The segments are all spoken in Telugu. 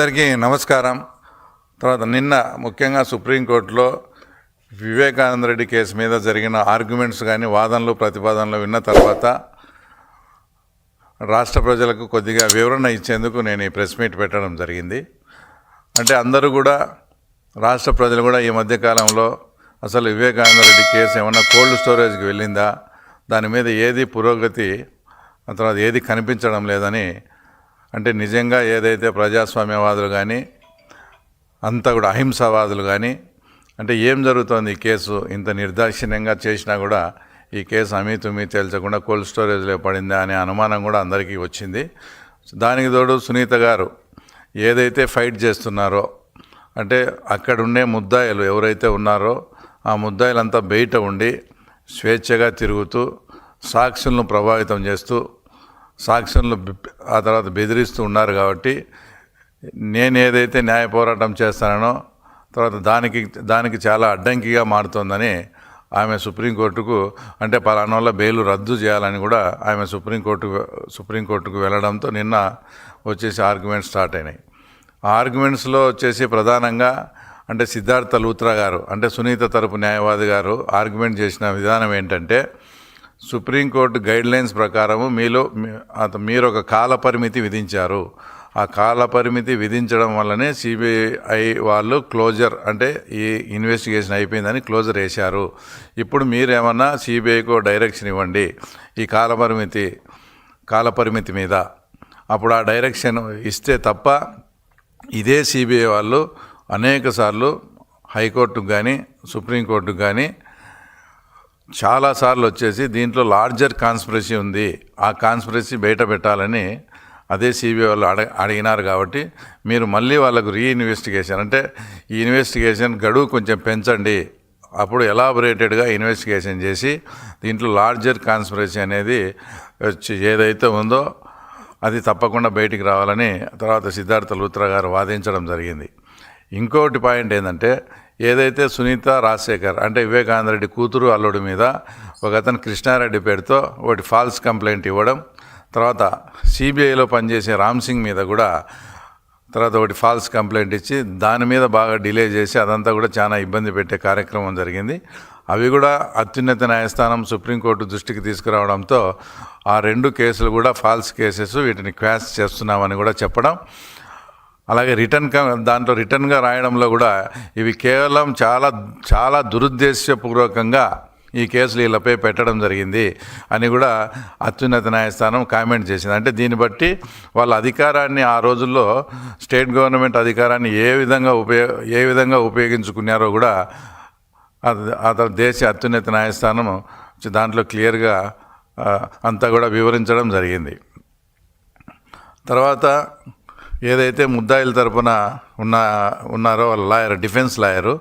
అందరికీ నమస్కారం. తర్వాత నిన్న ముఖ్యంగా సుప్రీంకోర్టులో వివేకానంద రెడ్డి కేసు మీద జరిగిన ఆర్గ్యుమెంట్స్ కానీ వాదనలు ప్రతిపాదనలు విన్న తర్వాత రాష్ట్ర ప్రజలకు కొద్దిగా వివరణ ఇచ్చేందుకు నేను ఈ ప్రెస్ మీట్ పెట్టడం జరిగింది. అంటే అందరూ కూడా రాష్ట్ర ప్రజలు కూడా ఈ మధ్యకాలంలో అసలు వివేకానంద రెడ్డి కేసు ఏమన్నా కోల్డ్ స్టోరేజ్కి వెళ్ళిందా? దాని మీద ఏది పురోగతి తర్వాత ఏది కనిపించడం లేదని అంటే నిజంగా ఏదైతే ప్రజాస్వామ్యవాదులు కానీ అంతా కూడా అహింసావాదులు కానీ అంటే ఏం జరుగుతోంది ఈ కేసు? ఇంత నిర్దాక్షిణ్యంగా చేసినా కూడా ఈ కేసు అమీతుమీ తేల్చకుండా కోల్డ్ స్టోరేజ్లో పడిందా అనే అనుమానం కూడా అందరికీ వచ్చింది. దానికి తోడు సునీత గారు ఏదైతే ఫైట్ చేస్తున్నారో అంటే అక్కడుండే ముద్దాయిలు ఎవరైతే ఉన్నారో ఆ ముద్దాయిలంతా బయట ఉండి స్వేచ్ఛగా తిరుగుతూ సాక్షులను ప్రభావితం చేస్తూ సాక్ష్యంలో ఆ తర్వాత బెదిరిస్తూ ఉన్నారు కాబట్టి నేను ఏదైతే న్యాయ పోరాటం చేస్తానో తర్వాత దానికి దానికి చాలా అడ్డంకిగా మారుతోందని ఆమె సుప్రీంకోర్టుకు అంటే పలానా వల్ల బెయిల్ రద్దు చేయాలని కూడా ఆమె సుప్రీంకోర్టు సుప్రీంకోర్టుకు వెళ్ళడంతో నిన్న వచ్చేసి ఆర్గ్యుమెంట్స్ స్టార్ట్ అయినాయి. ఆ ఆర్గ్యుమెంట్స్లో వచ్చేసి ప్రధానంగా అంటే సిద్ధార్థ లూత్రా గారు అంటే సునీత తరపు న్యాయవాది గారు ఆర్గ్యుమెంట్ చేసిన విధానం ఏంటంటే సుప్రీంకోర్టు గైడ్లైన్స్ ప్రకారము మీలో అత- మీరు ఒక కాల పరిమితి విధించారు. ఆ కాల పరిమితి విధించడం వల్లనే సిబిఐ వాళ్ళు క్లోజర్ అంటే ఈ ఇన్వెస్టిగేషన్ అయిపోయిందని క్లోజర్ వేశారు. ఇప్పుడు మీరేమన్నా సిబిఐకు డైరెక్షన్ ఇవ్వండి ఈ కాల పరిమితి కాల పరిమితి మీద. అప్పుడు ఆ డైరెక్షన్ ఇస్తే తప్ప ఇదే సిబిఐ వాళ్ళు అనేక సార్లు హైకోర్టుకు కానీ సుప్రీంకోర్టుకు కానీ చాలాసార్లు వచ్చేసి దీంట్లో లార్జర్ కాన్స్పిరసీ ఉంది. ఆ కాన్స్పిరసీ బయట పెట్టాలని అదే సిబిఐ వాళ్ళు అడ అడిగినారు కాబట్టి మీరు మళ్ళీ వాళ్ళకు రీఇన్వెస్టిగేషన్. అంటే ఈ ఇన్వెస్టిగేషన్ గడువు కొంచెం పెంచండి. అప్పుడు ఎలాబొరేటెడ్గా ఇన్వెస్టిగేషన్ చేసి దీంట్లో లార్జర్ కాన్స్పిరసీ అనేది వచ్చి ఏదైతే ఉందో అది తప్పకుండా బయటికి రావాలని తర్వాత సిద్ధార్థ లూత్రా గారు వాదించడం జరిగింది. ఇంకోటి పాయింట్ ఏంటంటే ఏదైతే సునీత రాజశేఖర్ అంటే వివేకానంద రెడ్డి కూతురు అల్లుడి మీద ఒక అతను కృష్ణారెడ్డి పేరుతో ఒకటి ఫాల్స్ కంప్లైంట్ ఇవ్వడం తర్వాత సిబిఐలో పనిచేసే రామ్ సింగ్ మీద కూడా తర్వాత ఒకటి ఫాల్స్ కంప్లైంట్ ఇచ్చి దాని మీద బాగా డిలే చేసి అదంతా కూడా చాలా ఇబ్బంది పెట్టే కార్యక్రమం జరిగింది. అవి కూడా అత్యున్నత న్యాయస్థానం సుప్రీంకోర్టు దృష్టికి తీసుకురావడంతో ఆ రెండు కేసులు కూడా ఫాల్స్ కేసెస్ వీటిని క్వాష్ చేస్తున్నామని కూడా చెప్పడం. అలాగే రిటర్న్ క- దాంట్లో రిటర్న్గా రాయడంలో కూడా ఇవి కేవలం చాలా చాలా దురుద్దేశపూర్వకంగా ఈ కేసులు వీళ్ళపై పెట్టడం జరిగింది అని కూడా అత్యున్నత న్యాయస్థానం కామెంట్ చేసింది. అంటే దీన్ని బట్టి వాళ్ళ అధికారాన్ని ఆ రోజుల్లో స్టేట్ గవర్నమెంట్ అధికారాన్ని ఏ విధంగా ఉపయోగ ఏ విధంగా ఉపయోగించుకున్నారో కూడా అతను దేశ అత్యున్నత న్యాయస్థానం దాంట్లో క్లియర్గా అంతా కూడా వివరించడం జరిగింది. తర్వాత ఏదైతే ముద్దాయిల తరపున ఉన్న ఉన్నారో వాళ్ళ లాయర్ డిఫెన్స్ లాయరు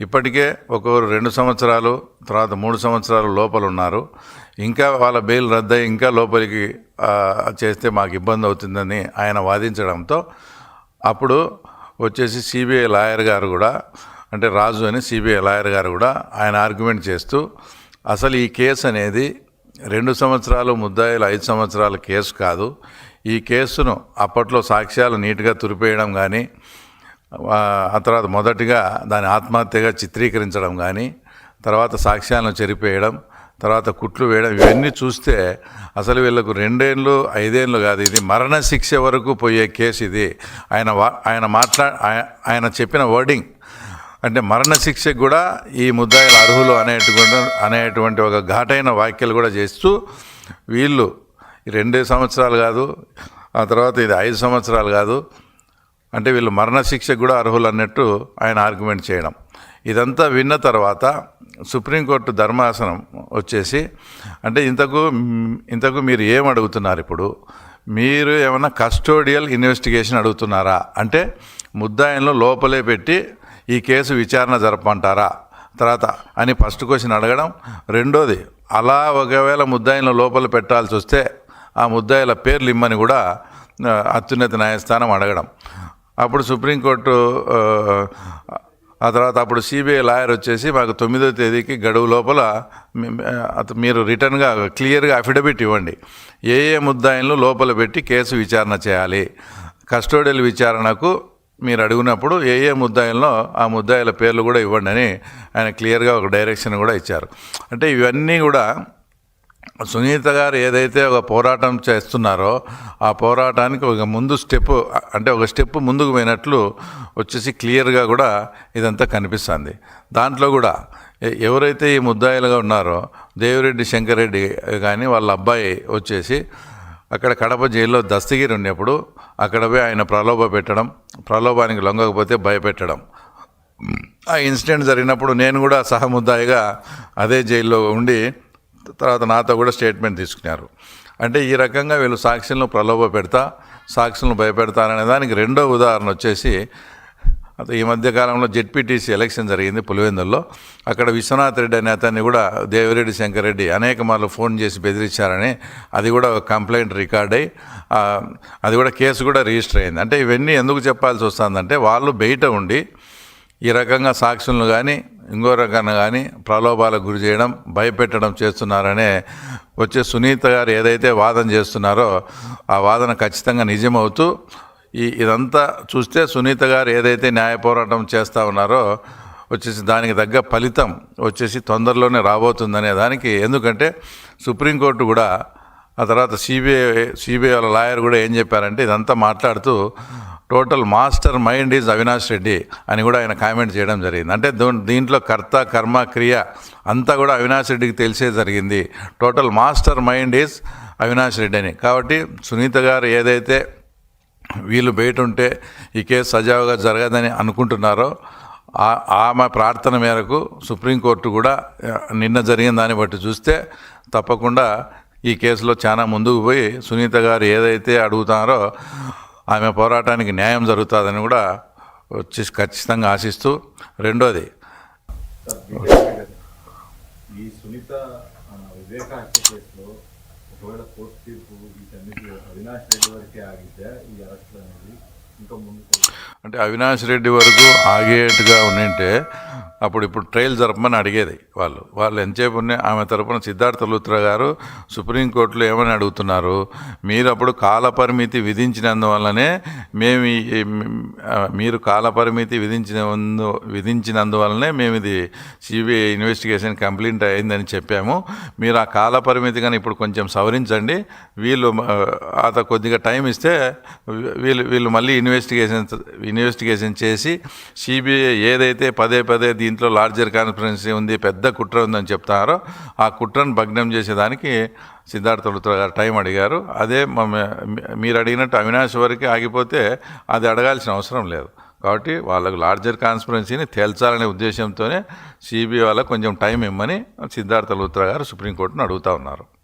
ఇప్పటికే ఒక్కొక్కరు రెండు సంవత్సరాలు తర్వాత మూడు సంవత్సరాలు లోపల ఉన్నారు. ఇంకా వాళ్ళ బెయిల్ రద్దయి ఇంకా లోపలికి చేస్తే మాకు ఇబ్బంది అవుతుందని ఆయన వాదించడంతో అప్పుడు వచ్చేసి సిబిఐ లాయర్ గారు కూడా అంటే రాజు అని సిబిఐ లాయర్ గారు కూడా ఆయన ఆర్గ్యుమెంట్ చేస్తూ అసలు ఈ కేసు అనేది రెండు సంవత్సరాలు ముద్దాయిలు ఐదు సంవత్సరాల కేసు కాదు. ఈ కేసును అప్పట్లో సాక్ష్యాలు నీట్గా తురిపేయడం కానీ ఆ తర్వాత మొదటిగా దాని ఆత్మహత్యగా చిత్రీకరించడం కానీ తర్వాత సాక్ష్యాలను చెరిపేయడం తర్వాత కుట్లు వేయడం ఇవన్నీ చూస్తే అసలు వీళ్ళకు రెండేళ్ళు ఐదేళ్ళు కాదు. ఇది మరణశిక్ష వరకు పోయే కేసు ఇది. ఆయన వా- ఆయన మాట్లా ఆయన చెప్పిన వర్డింగ్. అంటే మరణశిక్షకు కూడా ఈ ముద్దాయిలు అర్హులు అనేటువంటి అనేటువంటి ఒక ఘాటైన వ్యాఖ్యలు కూడా చేస్తూ వీళ్ళు రెండే సంవత్సరాలు కాదు ఆ తర్వాత ఇది ఐదు సంవత్సరాలు కాదు. అంటే వీళ్ళు మరణశిక్షకు కూడా అర్హులు అన్నట్టు ఆయన ఆర్గ్యుమెంట్ చేయడం. ఇదంతా విన్న తర్వాత సుప్రీంకోర్టు ధర్మాసనం వచ్చేసి అంటే ఇంతకు ఇంతకు మీరు ఏం అడుగుతున్నారు ఇప్పుడు? మీరు ఏమైనా కస్టోడియల్ ఇన్వెస్టిగేషన్ అడుగుతున్నారా? అంటే ముద్దాయిలను లోపలే పెట్టి ఈ కేసు విచారణ జరపంటారా తర్వాత అని ఫస్ట్ క్వశ్చన్ అడగడం. రెండోది అలా ఒకవేళ ముద్దాయిలను లోపల పెట్టాల్సి వస్తే ఆ ముద్దాయిల పేర్లు ఇమ్మని కూడా అత్యున్నత న్యాయస్థానం అడగడం. అప్పుడు సుప్రీంకోర్టు ఆ, ఆ తర్వాత అప్పుడు సిబిఐ లాయర్ వచ్చేసి మాకు తొమ్మిదో తేదీకి గడువు లోపల అత- మీరు రిటర్న్గా క్లియర్గా అఫిడవిట్ ఇవ్వండి. ఏ ఏ ముద్దాయిలను లోపల పెట్టి కేసు విచారణ చేయాలి. కస్టోడియల్ విచారణకు మీరు అడిగినప్పుడు ఏ ఏ ముద్దాయిల్లో ఆ ముద్దాయిల పేర్లు కూడా ఇవ్వండి అని ఆయన క్లియర్గా ఒక డైరెక్షన్ కూడా ఇచ్చారు. అంటే ఇవన్నీ కూడా సునీత గారు ఏదైతే ఒక పోరాటం చేస్తున్నారో ఆ పోరాటానికి ఒక ముందు స్టెప్ అంటే ఒక స్టెప్ ముందుకు పోయినట్లు వచ్చేసి క్లియర్గా కూడా ఇదంతా కనిపిస్తుంది. దాంట్లో కూడా ఎవరైతే ఈ ముద్దాయిలుగా ఉన్నారో దేవిరెడ్డి శంకరెడ్డి కానీ వాళ్ళ అబ్బాయి వచ్చేసి అక్కడ కడప జైల్లో దస్తగిరి ఉన్నప్పుడు అక్కడ పోయి ఆయన ప్రలోభ పెట్టడం ప్రలోభానికి లొంగకపోతే భయపెట్టడం. ఆ ఇన్సిడెంట్ జరిగినప్పుడు నేను కూడా సహముద్దాయిగా అదే జైల్లో ఉండి తర్వాత నాతో కూడా స్టేట్మెంట్ తీసుకున్నారు. అంటే ఈ రకంగా వీళ్ళు సాక్షులను ప్రలోభ పెడతా సాక్షులను భయపెడతారనే దానికి రెండో ఉదాహరణ వచ్చేసి ఈ మధ్యకాలంలో జెడ్పీటీసీ ఎలక్షన్ జరిగింది పులివెందుల్లో. అక్కడ విశ్వనాథ్ రెడ్డి అనే అతన్ని కూడా దేవిరెడ్డి శంకర్ రెడ్డి అనేక మార్లు ఫోన్ చేసి బెదిరించారని అది కూడా కంప్లైంట్ రికార్డ్ అయ్యి అది కూడా కేసు కూడా రిజిస్టర్ అయింది. అంటే ఇవన్నీ ఎందుకు చెప్పాల్సి వస్తుందంటే వాళ్ళు బయట ఉండి ఈ రకంగా సాక్షులను కానీ ఇంకో కానీ ప్రలోభాలకు గురి చేయడం భయపెట్టడం చేస్తున్నారనే వచ్చే సునీత గారు ఏదైతే వాదన చేస్తున్నారో ఆ వాదన ఖచ్చితంగా నిజమవుతూ ఈ ఇదంతా చూస్తే సునీత గారు ఏదైతే న్యాయ పోరాటం చేస్తూ ఉన్నారో వచ్చేసి దానికి తగ్గ ఫలితం వచ్చేసి తొందరలోనే రాబోతుందనే దానికి ఎందుకంటే సుప్రీంకోర్టు కూడా ఆ తర్వాత సిబిఐ సిబిఐ వాళ్ళ లాయర్ కూడా ఏం చెప్పారంటే ఇదంతా మాట్లాడుతూ total master mind is Avinash Reddy అని కూడా ఆయన కామెంట్ చేయడం జరిగింది. అంటే దీంట్లో కర్త కర్మ క్రియ అంతా కూడా అవినాష్ రెడ్డికి తెలిసే జరిగింది. Total master mind is Avinash Reddy అని. కాబట్టి సునీత గారు ఏదైతే వీళ్ళు బయట ఉంటే ఈ కేసు సజావుగా జరగదని అనుకుంటున్నారో ఆ- ఆమె ప్రార్థన మేరకు సుప్రీంకోర్టు కూడా నిన్న జరిగిన దాన్ని బట్టి చూస్తే తప్పకుండా ఈ కేసులో చాలా ముందుకు పోయి సునీత గారు ఏదైతే అడుగుతారో ఆమె పోరాటానికి న్యాయం జరుగుతుందని కూడా వచ్చి ఖచ్చితంగా ఆశిస్తూ రెండోది. ఈ సునీత ఆ, వివేక హత్య కేసులో ఒకవేళ కోర్టు తీర్పు వీటన్నిటి అవినాష్ రెడ్డి వరకే ఆగితే ఈ అరెస్టులు అనేది అంటే అవినాష్ రెడ్డి వరకు ఆగేట్టుగా ఉండింటే అప్పుడు ఇప్పుడు ట్రయల్ జరపమని అడిగేది వాళ్ళు. వాళ్ళు ఎంతసేపు ఉన్నాయి ఆమె తరపున సిద్ధార్థ లూత్ర గారు సుప్రీంకోర్టులో ఏమని అడుగుతున్నారు? మీరు అప్పుడు కాలపరిమితి విధించినందువల్లనే మేము మీరు కాలపరిమితి విధించిన విధించినందువల్లనే మేము ఇది సిబిఐ ఇన్వెస్టిగేషన్ కంప్లీట్ అయిందని చెప్పాము. మీరు ఆ కాలపరిమితి కానీ ఇప్పుడు కొంచెం సవరించండి. వీళ్ళు అత కొద్దిగా టైం ఇస్తే వీళ్ళు వీళ్ళు మళ్ళీ ఇన్వెస్టిగేషన్ ఇన్వెస్టిగేషన్ చేసి సిబిఐ ఏదైతే పదే పదే దీంట్లో లార్జర్ కాన్ఫరెన్సీ ఉంది పెద్ద కుట్ర ఉందని చెప్తారో ఆ కుట్రను భగ్నం చేసేదానికి సిద్ధార్థ లుత్ర గారు టైం అడిగారు. అదే మ- మీరు అడిగినట్టు అవినాష్ వరకు ఆగిపోతే అది అడగాల్సిన అవసరం లేదు. కాబట్టి వాళ్ళకు లార్జర్ కాన్స్పరెన్సీని తేల్చాలనే ఉద్దేశంతోనే సిబిఐ వాళ్ళకు కొంచెం టైం ఇమ్మని సిద్ధార్థ లుత్ర గారు సుప్రీంకోర్టును అడుగుతా ఉన్నారు.